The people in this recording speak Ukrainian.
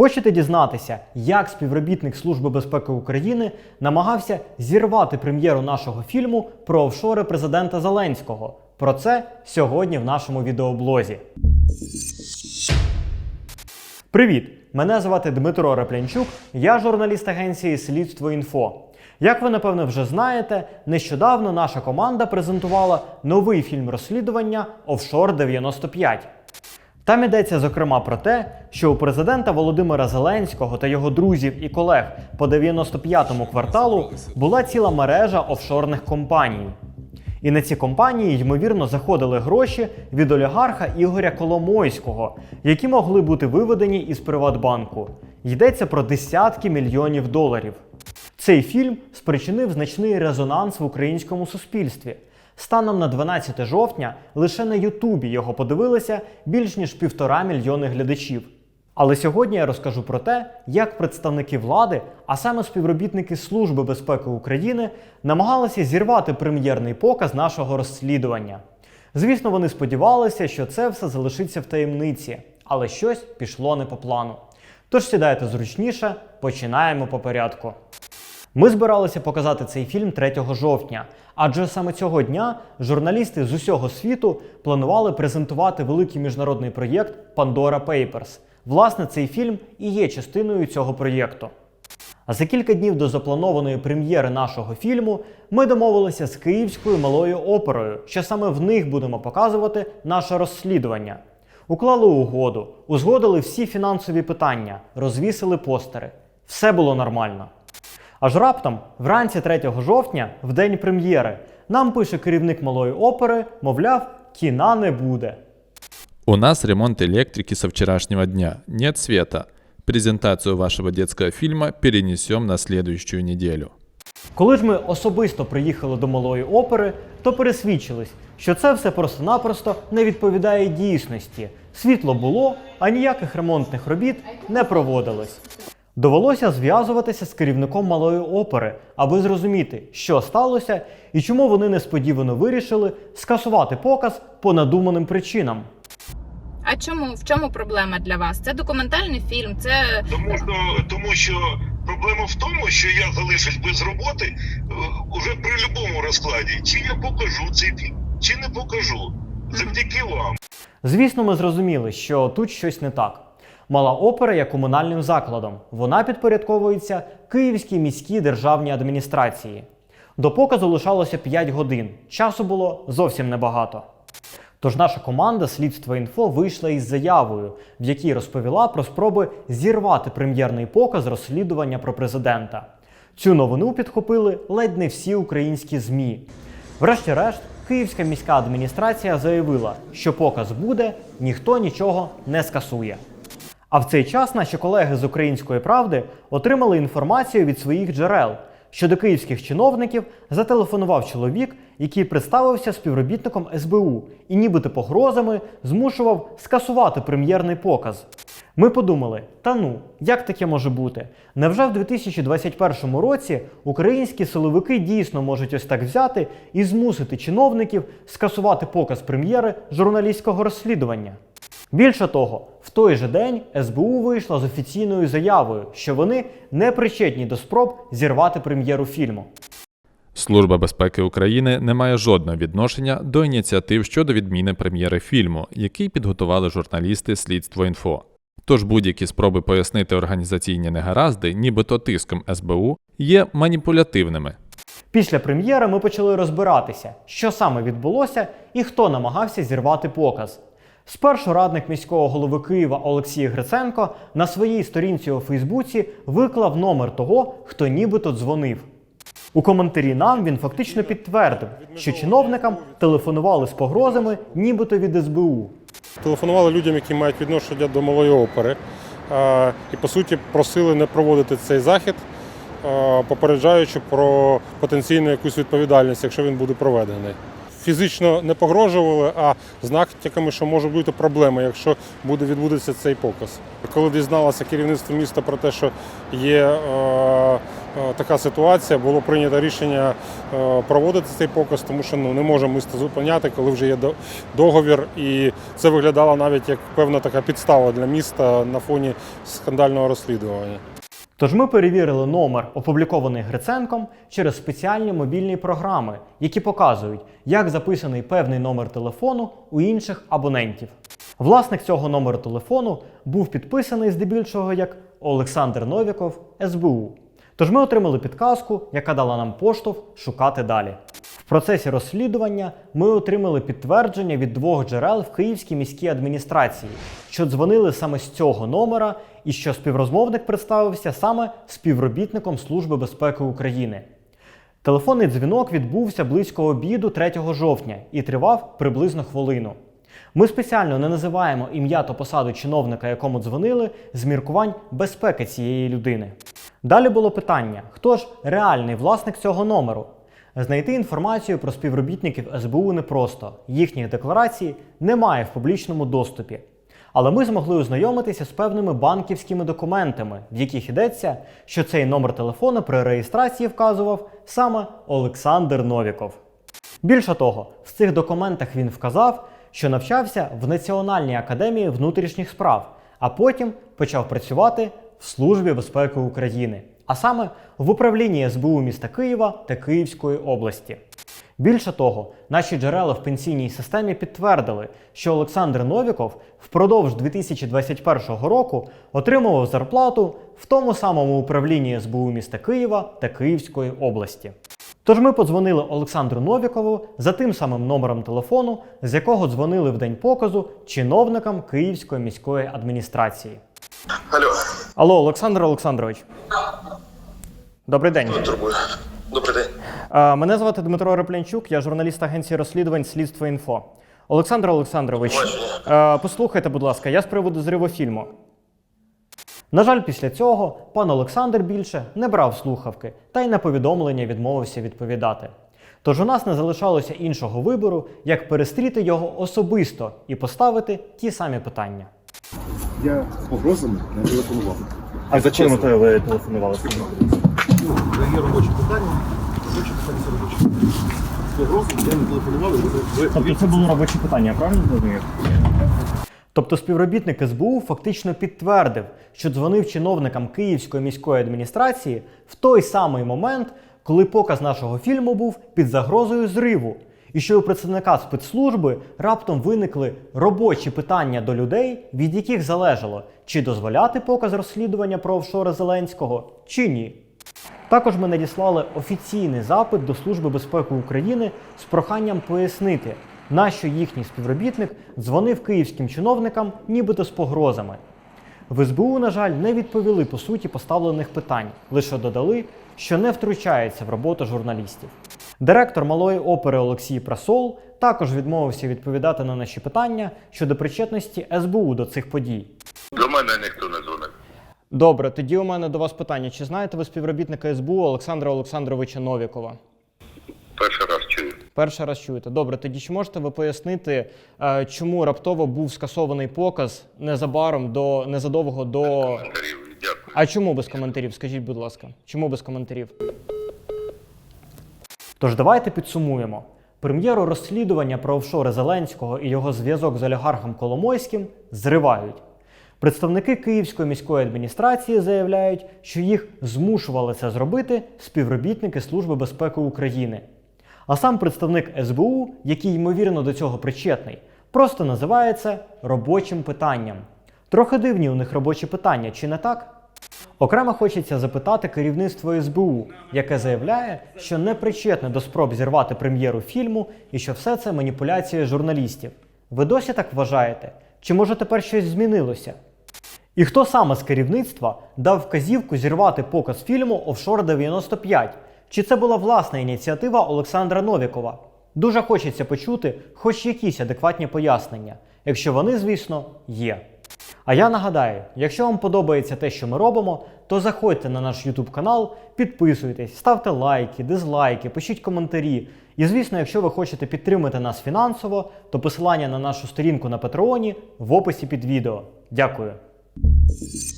Хочете дізнатися, як співробітник Служби безпеки України намагався зірвати прем'єру нашого фільму про офшори президента Зеленського? Про це сьогодні в нашому відеоблозі. Привіт! Мене звати Дмитро Раплянчук, я журналіст агенції Слідство Інфо. Як ви напевно вже знаєте, нещодавно наша команда презентувала новий фільм розслідування Офшор 95. Там йдеться зокрема про те, що у президента Володимира Зеленського та його друзів і колег по 95-му кварталу була ціла мережа офшорних компаній. І на ці компанії, ймовірно, заходили гроші від олігарха Ігоря Коломойського, які могли бути виведені із Приватбанку. Йдеться про десятки мільйонів доларів. Цей фільм спричинив значний резонанс в українському суспільстві. Станом на 12 жовтня лише на Ютубі його подивилися більш ніж півтора мільйони глядачів. Але сьогодні я розкажу про те, як представники влади, а саме співробітники Служби безпеки України, намагалися зірвати прем'єрний показ нашого розслідування. Звісно, вони сподівалися, що це все залишиться в таємниці, але щось пішло не по плану. Тож сідайте зручніше, починаємо по порядку. Ми збиралися показати цей фільм 3 жовтня, адже саме цього дня журналісти з усього світу планували презентувати великий міжнародний проєкт Pandora Papers. Власне, цей фільм і є частиною цього проєкту. А за кілька днів до запланованої прем'єри нашого фільму ми домовилися з Київською малою оперою, що саме в них будемо показувати наше розслідування. Уклали угоду, узгодили всі фінансові питання, розвісили постери. Все було нормально. Аж раптом, вранці 3 жовтня, в день прем'єри, нам пише керівник малої опери, мовляв, кіна не буде. У нас ремонт электрики со вчерашнего дня. Нет света. Презентацию вашего детского фильма перенесем на следующую неделю. Коли ж ми особисто приїхали до малої опери, то пересвідчились, що це все просто-напросто не відповідає дійсності. Світло було, а ніяких ремонтних робіт не проводилось. Довелося зв'язуватися з керівником малої опери, аби зрозуміти, що сталося і чому вони несподівано вирішили скасувати показ по надуманим причинам. А чому? В чому проблема для вас? Це документальний фільм, це Тому що, тому що проблема в тому, що я залишусь без роботи е, уже при будь-якому розкладі. Чи я покажу цей фільм, чи не покажу. Завдяки вам. Звісно, ми зрозуміли, що тут щось не так. Мала опера є комунальним закладом. Вона підпорядковується Київській міській державній адміністрації. До показу лишалося 5 годин. Часу було зовсім небагато. Тож наша команда Слідство інфо вийшла із заявою, в якій розповіла про спроби зірвати прем'єрний показ розслідування про президента. Цю новину підхопили ледь не всі українські ЗМІ. Врешті-решт, Київська міська адміністрація заявила, що показ буде, ніхто нічого не скасує. А в цей час наші колеги з Української правди отримали інформацію від своїх джерел, що до київських чиновників зателефонував чоловік, який представився співробітником СБУ і нібито погрозами змушував скасувати прем'єрний показ. Ми подумали: та ну, як таке може бути? Невже в 2021 році українські силовики дійсно можуть ось так взяти і змусити чиновників скасувати показ прем'єри журналістського розслідування? Більше того, в той же день СБУ вийшла з офіційною заявою, що вони не причетні до спроб зірвати прем'єру фільму. Служба безпеки України не має жодного відношення до ініціатив щодо відміни прем'єри фільму, який підготували журналісти Слідство інфо. Тож будь-які спроби пояснити організаційні негаразди, нібито тиском СБУ, є маніпулятивними. Після прем'єри ми почали розбиратися, що саме відбулося і хто намагався зірвати показ. Спершу радник міського голови Києва Олексій Гриценко на своїй сторінці у Фейсбуці виклав номер того, хто нібито дзвонив. У коментарі нам він фактично підтвердив, що чиновникам телефонували з погрозами, нібито від СБУ. Телефонували людям, які мають відношення до малої опери, і по суті просили не проводити цей захід, попереджаючи про потенційну якусь відповідальність, якщо він буде проведений. Фізично не погрожували, а з натяками, що може бути проблема, якщо буде відбудеться цей показ. Коли дізналося керівництво міста про те, що є е, е, така ситуація, було прийнято рішення е, проводити цей показ, тому що ну, не можемо місто зупиняти, коли вже є договір. І це виглядало навіть як певна така підстава для міста на фоні скандального розслідування. Тож ми перевірили номер, опублікований Гриценком, через спеціальні мобільні програми, які показують, як записаний певний номер телефону у інших абонентів. Власник цього номеру телефону був підписаний здебільшого як Олександр Новіков СБУ. Тож ми отримали підказку, яка дала нам поштовх шукати далі. В процесі розслідування ми отримали підтвердження від двох джерел в Київській міській адміністрації, що дзвонили саме з цього номера, і що співрозмовник представився саме співробітником Служби безпеки України. Телефонний дзвінок відбувся близько обіду 3 жовтня і тривав приблизно хвилину. Ми спеціально не називаємо ім'я та посаду чиновника, якому дзвонили, з міркувань безпеки цієї людини. Далі було питання: хто ж реальний власник цього номеру? Знайти інформацію про співробітників СБУ непросто, їхніх декларацій немає в публічному доступі. Але ми змогли ознайомитися з певними банківськими документами, в яких йдеться, що цей номер телефону при реєстрації вказував саме Олександр Новіков. Більше того, в цих документах він вказав, що навчався в Національній академії внутрішніх справ, а потім почав працювати в Службі безпеки України, а саме в управлінні СБУ міста Києва та Київської області. Більше того, наші джерела в пенсійній системі підтвердили, що Олександр Новіков впродовж 2021 року отримував зарплату в тому самому управлінні СБУ міста Києва та Київської області. Тож ми подзвонили Олександру Новікову за тим самим номером телефону, з якого дзвонили в день показу чиновникам Київської міської адміністрації. Алло, Алло, Олександр Олександрович. Добрий день. турбую. Мене звати Дмитро Реплянчук, я журналіст агенції розслідувань Слідство інфо. Олександр Олександрович, послухайте, будь ласка, я з приводу зриву фільму. На жаль, після цього пан Олександр більше не брав слухавки та й на повідомлення відмовився відповідати. Тож у нас не залишалося іншого вибору, як перестріти його особисто і поставити ті самі питання. Я погрозами не телефонував. А за чим ви телефонували? Ну, є робочі питання. Тобто це було робоче питання, правильно зрозумів? Тобто співробітник СБУ фактично підтвердив, що дзвонив чиновникам Київської міської адміністрації в той самий момент, коли показ нашого фільму був під загрозою зриву, і що у представника спецслужби раптом виникли робочі питання до людей, від яких залежало, чи дозволяти показ розслідування про офшори Зеленського, чи ні. Також ми надіслали офіційний запит до Служби безпеки України з проханням пояснити, нащо їхній співробітник дзвонив київським чиновникам, нібито з погрозами. В СБУ, на жаль, не відповіли по суті поставлених питань, лише додали, що не втручається в роботу журналістів. Директор малої опери Олексій Прасол також відмовився відповідати на наші питання щодо причетності СБУ до цих подій. До мене ніхто не. Добре, тоді у мене до вас питання: чи знаєте ви співробітника СБУ Олександра Олександровича Новікова? Перший раз чую. Перший раз чуєте. Добре, тоді чи можете ви пояснити, е, чому раптово був скасований показ незабаром до незадовго до. Коментарів, дякую. А чому без коментарів? Скажіть, будь ласка, чому без коментарів? Тож давайте підсумуємо. Прем'єру розслідування про офшори Зеленського і його зв'язок з олігархом Коломойським зривають. Представники Київської міської адміністрації заявляють, що їх змушували це зробити співробітники Служби безпеки України. А сам представник СБУ, який ймовірно до цього причетний, просто називає це робочим питанням. Трохи дивні у них робочі питання, чи не так? Окремо хочеться запитати керівництво СБУ, яке заявляє, що не причетне до спроб зірвати прем'єру фільму і що все це маніпуляція журналістів. Ви досі так вважаєте? Чи може тепер щось змінилося? І хто саме з керівництва дав вказівку зірвати показ фільму Офшор 95? Чи це була власна ініціатива Олександра Новікова? Дуже хочеться почути хоч якісь адекватні пояснення, якщо вони, звісно, є. А я нагадаю, якщо вам подобається те, що ми робимо, то заходьте на наш YouTube канал, підписуйтесь, ставте лайки, дизлайки, пишіть коментарі. І звісно, якщо ви хочете підтримати нас фінансово, то посилання на нашу сторінку на Патреоні в описі під відео. Дякую. Thank you.